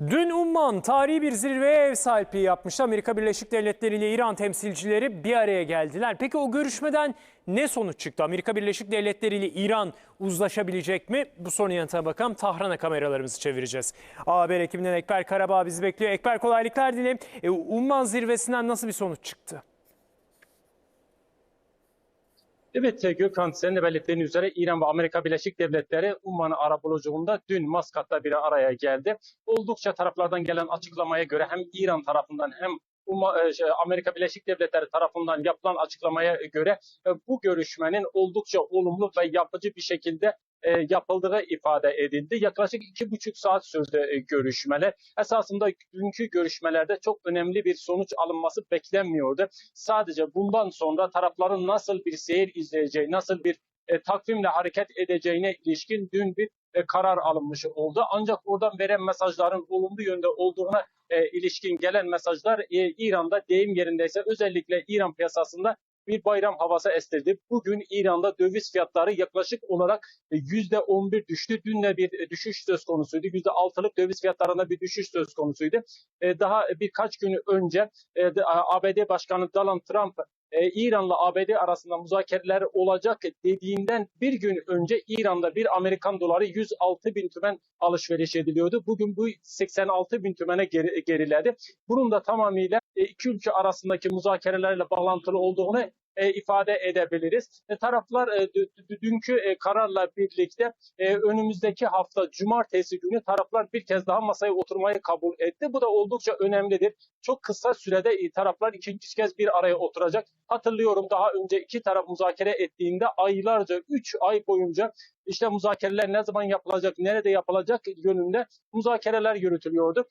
Dün Umman tarihi bir zirveye ev sahipliği yapmıştı. Amerika Birleşik Devletleri ile İran temsilcileri bir araya geldiler. Peki o görüşmeden ne sonuç çıktı? Amerika Birleşik Devletleri ile İran uzlaşabilecek mi? Bu sorunun yanıtına bakalım. Tahran'a kameralarımızı çevireceğiz. Haber ekibinden Ekber Karabağ bizi bekliyor. Ekber kolaylıklar dilerim. E, Umman zirvesinden nasıl bir sonuç çıktı? Evet Gökhan senin de belirttiğin üzere İran ve Amerika Birleşik Devletleri Umman arabuluculuğunda dün Maskat'ta bir araya geldi. Oldukça taraflardan gelen açıklamaya göre hem İran tarafından hem e, şey, Amerika Birleşik Devletleri tarafından yapılan açıklamaya göre e, bu görüşmenin oldukça olumlu ve yapıcı bir şekilde e, yapıldığı ifade edildi. Yaklaşık iki buçuk saat sürdü e, görüşmeler. Esasında dünkü görüşmelerde çok önemli bir sonuç alınması beklenmiyordu. Sadece bundan sonra tarafların nasıl bir seyir izleyeceği, nasıl bir e, takvimle hareket edeceğine ilişkin dün bir e, karar alınmış oldu. Ancak oradan veren mesajların olumlu yönde olduğuna e, ilişkin gelen mesajlar e, İran'da deyim yerindeyse özellikle İran piyasasında bir bayram havası estirdi. Bugün İran'da döviz fiyatları yaklaşık olarak e, %11 düştü. Dün de bir e, düşüş söz konusuydu. %6'lık döviz fiyatlarında bir düşüş söz konusuydu. E, Daha birkaç gün önce e, ABD Başkanı Donald Trump e, İran'la ABD arasında müzakereler olacak dediğinden bir gün önce İran'da bir Amerikan doları 106 bin tümen alışveriş ediliyordu. Bugün bu 86 bin tümene geri- geriledi. Bunun da tamamıyla e, iki ülke arasındaki müzakerelerle bağlantılı olduğunu e, ifade edebiliriz. E, taraflar e, dü- dü- dünkü e, kararla birlikte e, önümüzdeki hafta cumartesi günü taraflar bir kez daha masaya oturmayı kabul etti. Bu da oldukça önemlidir. Çok kısa sürede e, taraflar ikinci kez bir araya oturacak. Hatırlıyorum daha önce iki taraf müzakere ettiğinde aylarca, üç ay boyunca işte müzakereler ne zaman yapılacak, nerede yapılacak yönünde müzakereler yürütülüyordu.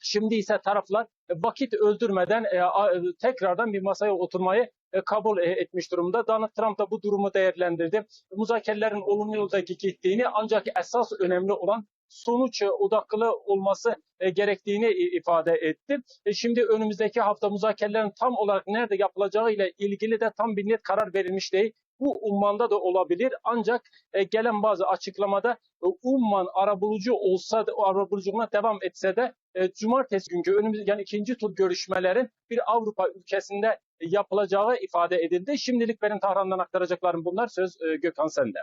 Şimdi ise taraflar vakit öldürmeden e, e, tekrardan bir masaya oturmayı e, kabul etmiş durumda. Donald Trump da bu durumu değerlendirdi. Müzakerelerin olumlu yolda gittiğini ancak esas önemli olan sonuç odaklı olması gerektiğini ifade etti. Şimdi önümüzdeki hafta müzakerelerin tam olarak nerede yapılacağı ile ilgili de tam bir net karar verilmiş değil. Bu Umman'da da olabilir ancak gelen bazı açıklamada Umman arabulucu olsa da arabuluculuğuna devam etse de e, cumartesi günkü önümüz yani ikinci tur görüşmelerin bir Avrupa ülkesinde yapılacağı ifade edildi. Şimdilik benim Tahran'dan aktaracaklarım bunlar. Söz e, Gökhan sende.